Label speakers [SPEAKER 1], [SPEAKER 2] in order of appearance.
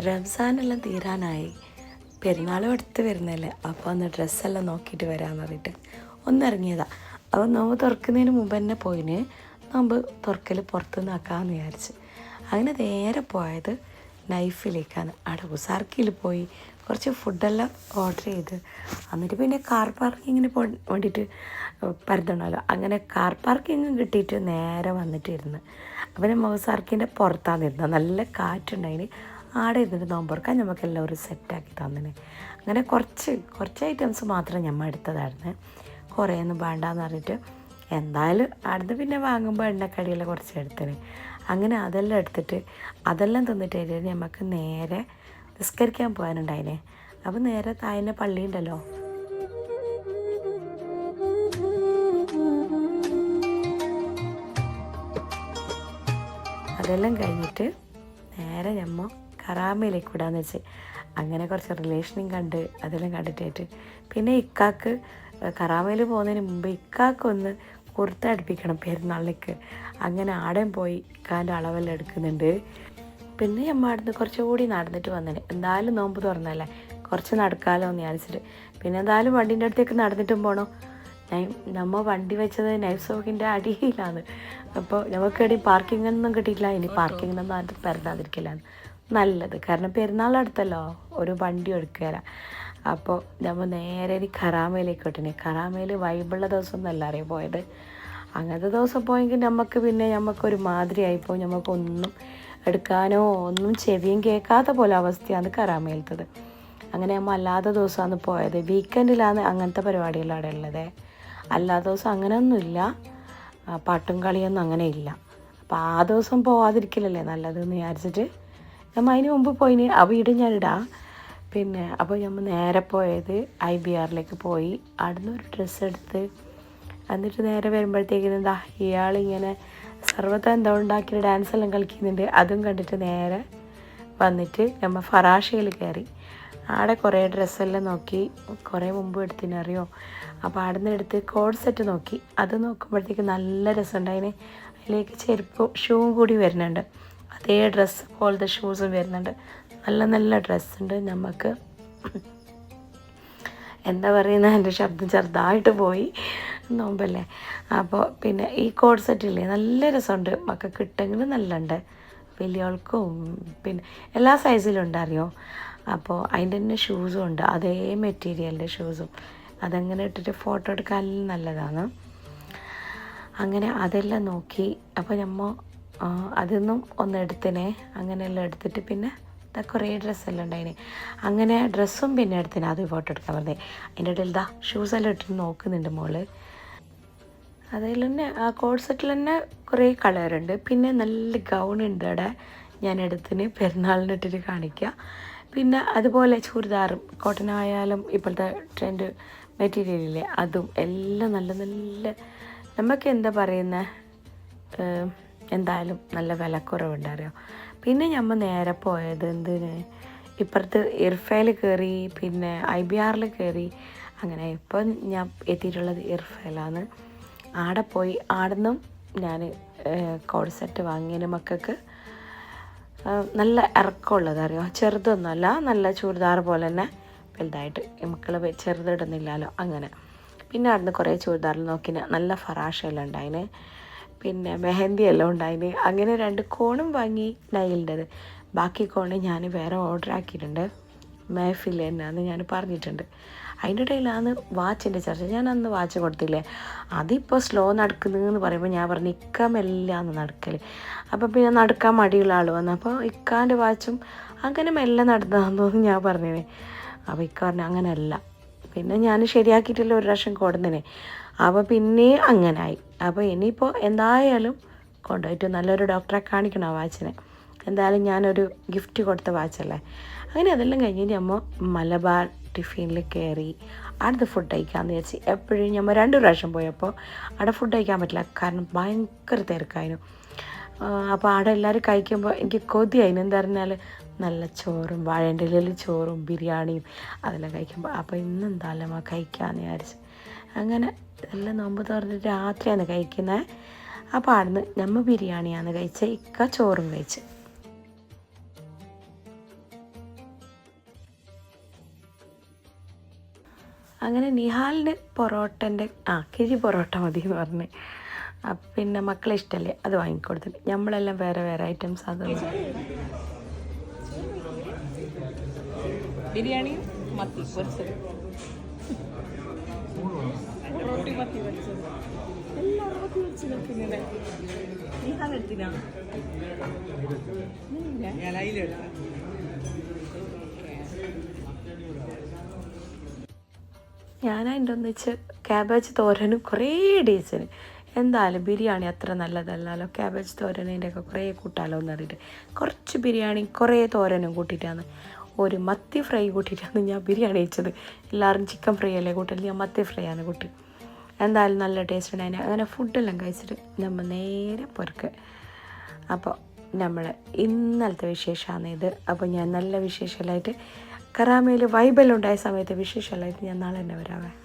[SPEAKER 1] റംസാനെല്ലാം തീരാനായി. പെരുന്നാളും അടുത്ത് വരുന്നല്ലേ. അപ്പോൾ ഒന്ന് ഡ്രസ്സെല്ലാം നോക്കിയിട്ട് വരാമെന്ന് പറഞ്ഞിട്ട്. ഒന്നിറങ്ങിയതാ അപ്പോൾ നോമ്പ് തുറക്കുന്നതിന് മുമ്പ് തന്നെ പോയിന്. നോമ്പ് തുറക്കൽ പുറത്തുനിന്ന് ആക്കാമെന്ന് വിചാരിച്ച്. അങ്ങനെ നേരെ പോയത് നൈഫിലേക്കാണ്. അവിടെ ഉസാർക്കിയിൽ പോയി കുറച്ച് ഫുഡെല്ലാം ഓർഡർ ചെയ്ത്. എന്നിട്ട് പിന്നെ കാർ പാർക്കിങ്ങിന് പോ വേണ്ടിയിട്ട് പരതണമല്ലോ അങ്ങനെ കാർ പാർക്കിങ് കിട്ടിയിട്ട് നേരെ വന്നിട്ടിരുന്ന് അപ്പം മൗസാർക്കിന്റെ പുറത്താണ് ഇരുന്നത്. നല്ല കാറ്റുണ്ടായിന്. ആടെ ഇരുന്നിട്ട് നോമ്പുറക്കാൻ നമുക്ക് എല്ലാവരും സെറ്റാക്കി തന്നിന്. അങ്ങനെ കുറച്ച് കുറച്ച് ഐറ്റംസ് മാത്രം ഞമ്മ എടുത്തതായിരുന്നു. കുറേയൊന്നും വേണ്ടാന്ന് പറഞ്ഞിട്ട് എന്തായാലും അടുത്ത് പിന്നെ വാങ്ങുമ്പോൾ എണ്ണക്കടിയെല്ലാം കുറച്ച് എടുത്തിന്. അങ്ങനെ അതെല്ലാം എടുത്തിട്ട് അതെല്ലാം തിന്നിട്ട് നമുക്ക് നേരെ നിസ്കരിക്കാൻ പോകാനുണ്ടായിനെ. അപ്പോൾ നേരെ തായന്റെ പള്ളി ഉണ്ടല്ലോ. അതെല്ലാം കഴിഞ്ഞിട്ട് നേരെ ഞമ്മ കറാമയിലേക്ക് വിടാന്ന് വെച്ച്. അങ്ങനെ കുറച്ച് റിലേഷനും കണ്ട് അതെല്ലാം കണ്ടിട്ടായിട്ട്. പിന്നെ ഇക്കാക്ക് കറാമയിൽ പോകുന്നതിന് മുമ്പ് ഇക്കാക്കൊന്ന് കുർത്ത അടുപ്പിക്കണം പെരുന്നാളിലേക്ക്. അങ്ങനെ ആടേം പോയി ഇക്കാന്റെ അളവെല്ലാം എടുക്കുന്നുണ്ട്. പിന്നെ നമ്മൾ അവിടുന്ന് കുറച്ചുകൂടി നടന്നിട്ട് വന്നേനെ. എന്തായാലും നോമ്പ് തുറന്നല്ലേ? കുറച്ച് നടക്കാമല്ലോ എന്ന് വിചാരിച്ചിട്ട്. പിന്നെ എന്തായാലും വണ്ടീന്റെ അടുത്തേക്ക് നടന്നിട്ടും പോകണം നമ്മ വണ്ടി വെച്ചത് നൈഫ് സോക്കിന്റെ അടിയിലാണ് അപ്പോൾ നമുക്കിടയിൽ പാർക്കിംഗ് ഒന്നും കിട്ടിയിട്ടില്ല. ഇനി പാർക്കിങ്ങിനൊന്നും ആരും പെരുന്നാതിരിക്കില്ലാണ് നല്ലത്. കാരണം പെരുന്നാൾ അടുത്തല്ലോ ഒരു വണ്ടി എടുക്കുക അപ്പോൾ നമ്മൾ നേരെ ഇനി കറാമയിലേക്ക് വിട്ടിനെ വൈബിളുള്ള വൈബുള്ള എന്നല്ല അറിയാം പോയത്? അങ്ങനത്തെ ദിവസം പോയെങ്കിൽ നമുക്ക് പിന്നെ നമുക്കൊരു മാതിരിയായിപ്പോൾ നമുക്കൊന്നും എടുക്കാനോ ഒന്നും ചെവിയും കേൾക്കാത്ത പോലെ അവസ്ഥയാണ് കറാമയിലത്തത് അങ്ങനെ നമ്മൾ അല്ലാത്ത ദിവസമാണ് പോയത്. വീക്കെൻഡിലാണ് അങ്ങനത്തെ പരിപാടികളാണ് അവിടെ ഉള്ളത്. അല്ലാത്ത ദിവസം അങ്ങനെയൊന്നുമില്ല. പാട്ടും കളിയൊന്നും അങ്ങനെ ഇല്ല. അപ്പോൾ ആ ദിവസം പോവാതിരിക്കില്ലല്ലേ നല്ലതെന്ന് വിചാരിച്ചിട്ട് നമ്മൾ അതിന് മുമ്പ് പോയിന്. ആ വീട് ഇടാം പിന്നെ അപ്പോൾ നമ്മൾ നേരെ പോയത് ഐ ബി ആറിലേക്ക് പോയി. അവിടുന്ന് ഒരു ഡ്രസ്സ് എടുത്ത് എന്നിട്ട് നേരെ വരുമ്പോഴത്തേക്കിനും എന്താ ഇയാളിങ്ങനെ സർവത്ത എന്താ ഉണ്ടാക്കിയ ഡാൻസ് എല്ലാം കളിക്കുന്നുണ്ട്. അതും കണ്ടിട്ട് നേരെ വന്നിട്ട് നമ്മൾ ഫറാഷയിൽ കയറി. ആടെ കുറേ ഡ്രസ്സെല്ലാം നോക്കി. കുറേ മുമ്പ് എടുത്തിനറിയോ അപ്പോൾ അവിടെ നിന്ന് എടുത്ത് കോഡ് സെറ്റ് നോക്കി. അത് നോക്കുമ്പോഴത്തേക്ക് നല്ല രസമുണ്ടായിന് അതിലേക്ക് ചെരുപ്പും ഷൂവും കൂടി വരുന്നുണ്ട്. അതേ ഡ്രസ്സ് പോലത്തെ ഷൂസും വരുന്നുണ്ട്. നല്ല നല്ല ഡ്രസ്സുണ്ട് നമുക്ക് എന്താ പറയുന്നത് എന്റെ ശബ്ദം ചെറുതായിട്ട് പോയി. നോമ്പല്ലേ? അപ്പോൾ പിന്നെ ഈ കോഡ് സെറ്റില്ലേ നല്ല രസമുണ്ട്. മക്കൾക്ക് കിട്ടെങ്കിൽ നല്ലുണ്ട്. വലിയവൾക്കും പിന്നെ എല്ലാ സൈസിലും ഉണ്ട് അറിയോ? അപ്പോൾ അതിന്റെ തന്നെ ഷൂസും ഉണ്ട്. അതേ മെറ്റീരിയലിന്റെ ഷൂസും അതങ്ങനെ ഇട്ടിട്ട് ഫോട്ടോ എടുക്കാൻ നല്ലതാണ്. അങ്ങനെ അതെല്ലാം നോക്കി. അപ്പോൾ നമ്മ ആ, അതൊന്നും ഒന്ന് എടുത്തിനെ. അങ്ങനെയെല്ലാം എടുത്തിട്ട് പിന്നെ ഇതാ കുറേ ഡ്രസ്സെല്ലാം ഉണ്ടായിന്. അങ്ങനെ ഡ്രസ്സും പിന്നെ എടുത്തിന്. അത് ഫോട്ടോ എടുക്കാൻ പറഞ്ഞേ. അതിന്റെ ഇടയിൽ ഇതാ ഷൂസെല്ലാം ഇട്ടിട്ട് നോക്കുന്നുണ്ട് മോൾ. അതിൽ തന്നെ ആ കോഡ് സെറ്റിൽ തന്നെ കുറേ കളറുണ്ട് പിന്നെ നല്ല ഗൗൺ ഉണ്ട് അവിടെ. ഞാൻ എടുത്തിന്. പെരുന്നാളിന് ഇട്ടിട്ട് കാണിക്കുക പിന്നെ അതുപോലെ ചുരിദാറും കോട്ടൺ ആയാലും ഇപ്പോഴത്തെ ട്രെൻഡ് മെറ്റീരിയലില്ലേ അതും എല്ലാം നല്ല നല്ല നമുക്ക് എന്താ പറയുന്ന? എന്തായാലും നല്ല വിലക്കുറവുണ്ടറിയോ പിന്നെ നമ്മൾ നേരെ പോയത് എന്തിന്? ഇപ്പുറത്ത് ഇർഫയിൽ കയറി പിന്നെ ഐ ബി ആറിൽ കയറി അങ്ങനെ ഇപ്പം ഞാൻ എത്തിയിട്ടുള്ളത് ഇർഫയിലാണ് ആടെ പോയി ആടുന്നും ഞാൻ കോഡ് സെറ്റ് വാങ്ങിയതിന് മക്കൾക്ക് നല്ല ഇറക്കമുള്ളത് അറിയോ ചെറുതൊന്നുമല്ല നല്ല ചുരിദാർ പോലെ തന്നെ വലുതായിട്ട് മക്കൾ ചെറുതിടുന്നില്ലല്ലോ അങ്ങനെ. പിന്നെ അവിടുന്ന് കുറേ ചുരിദാറിൽ നോക്കി നല്ല ഫറാഷെല്ലാം ഉണ്ടായിന്. പിന്നെ മെഹന്തി എല്ലാം ഉണ്ടായിന്. അങ്ങനെ രണ്ട് കോണും വാങ്ങി നൈലിന്റെത്. ബാക്കി കോണ് ഞാൻ വേറെ ഓർഡർ ആക്കിയിട്ടുണ്ട്. മേഫിൽ തന്നെയാന്ന് ഞാൻ പറഞ്ഞിട്ടുണ്ട്. അതിന്റെ ഇടയിലാണ് വാച്ചിന്റെ ചർച്ച ഞാൻ അന്ന് വാച്ച് കൊടുത്തില്ലേ? അതിപ്പോൾ സ്ലോ നടക്കുന്നതെന്ന് പറയുമ്പോൾ ഞാൻ പറഞ്ഞു ഇക്ക മെല്ലാന്ന് നടക്കൽ അപ്പോൾ പിന്നെ നടക്കാൻ മടിയുള്ള ആൾ വന്നു. അപ്പോൾ ഇക്കാന്റെ വാച്ചും അങ്ങനെ മെല്ലെ തോന്നുന്നു ഞാൻ പറഞ്ഞേ അപ്പോൾ ഇക്ക പറഞ്ഞു അങ്ങനെയല്ല പിന്നെ ഞാൻ ശരിയാക്കിയിട്ടില്ല ഒരു പ്രാവശ്യം കൊടുന്നതിനെ അപ്പോൾ പിന്നെ അങ്ങനായി. അപ്പോൾ ഇനിയിപ്പോൾ എന്തായാലും കൊണ്ടുപോയിട്ട് നല്ലൊരു ഡോക്ടറെ കാണിക്കണം ആ വാച്ചിനെ. എന്തായാലും ഞാനൊരു ഗിഫ്റ്റ് കൊടുത്ത വാച്ചല്ലേ. അങ്ങനെ അതെല്ലാം കഴിഞ്ഞിട്ട് അമ്മ മലബാർ ടിഫിനിൽ കയറി അടുത്ത് ഫുഡ് കഴിക്കാമെന്ന് വിചാരിച്ച് എപ്പോഴും നമ്മൾ രണ്ട് പ്രാവശ്യം പോയപ്പോൾ അവിടെ ഫുഡ് കഴിക്കാൻ പറ്റില്ല. കാരണം ഭയങ്കര തിരക്കായിരുന്നു. അപ്പോൾ അവിടെ എല്ലാവരും കഴിക്കുമ്പോൾ എനിക്ക് കൊതിയായിരുന്നു എന്താ പറഞ്ഞാൽ നല്ല ചോറും വാഴേന്റെ ഇലയിൽ ചോറും ബിരിയാണിയും അതെല്ലാം കഴിക്കുമ്പോൾ അപ്പോൾ ഇന്ന് എന്തായാലും ആ കഴിക്കാമെന്ന് വിചാരിച്ചു. അങ്ങനെ എല്ലാം നോമ്പ് തുറന്ന് രാത്രിയാണ് കഴിക്കുന്നത് അപ്പോൾ അവിടുന്ന് നമ്മൾ ബിരിയാണിയാണ് കഴിച്ച ഇക്ക ചോറും കഴിച്ച്. അങ്ങനെ നിഹാലിന് പൊറോട്ടന്റെ ആ കിഴി പൊറോട്ട മതി എന്ന് പറഞ്ഞ് പിന്നെ മക്കളെ ഇഷ്ടമല്ലേ അത് വാങ്ങിക്കൊടുത്തിട്ട്. നമ്മളെല്ലാം വേറെ വേറെ ഐറ്റംസ് അത്
[SPEAKER 2] ബിരിയാണി മത്തി പൊരിച്ചത്. റോട്ടി മത്തി പൊരിച്ചത്. എല്ലാം മത്തി പൊരിച്ച് നിൽക്കുന്നില്ലേ നീ
[SPEAKER 1] ഞാൻ അതിന്റെ ഒന്നിച്ച് ക്യാബേജ് തോരനും കുറേ ഡേയ്സിന് എന്തായാലും ബിരിയാണി അത്ര നല്ലതല്ലല്ലോ. ക്യാബേജ് തോരനതിന്റെ ഒക്കെ കുറേ കൂട്ടാലോ എന്ന് പറഞ്ഞിട്ട്. കുറച്ച് ബിരിയാണി കുറേ തോരനും കൂട്ടിയിട്ടാണ്. ഒരു മത്തി ഫ്രൈ കൂട്ടിയിട്ടാണ് ഞാൻ ബിരിയാണി കഴിച്ചത് എല്ലാവരും ചിക്കൻ ഫ്രൈ അല്ലേ കൂട്ടൽ? ഞാൻ മത്തി ഫ്രൈ ആണ് കൂട്ടി. എന്തായാലും നല്ല ടേസ്റ്റ് ഉണ്ടായിന്. അങ്ങനെ ഫുഡെല്ലാം കഴിച്ചിട്ട് നമ്മൾ നേരെ പൊറുക്ക്. അപ്പോൾ നമ്മൾ ഇന്നലത്തെ വിശേഷമാണ് ഇത്. അപ്പോൾ ഞാൻ നല്ല വിശേഷമായിട്ട് കറാമയിൽ വൈബെല്ലാം ഉണ്ടായ സമയത്ത് വിശേഷമായിട്ട് ഞാൻ നാളെ തന്നെ വരാവേ.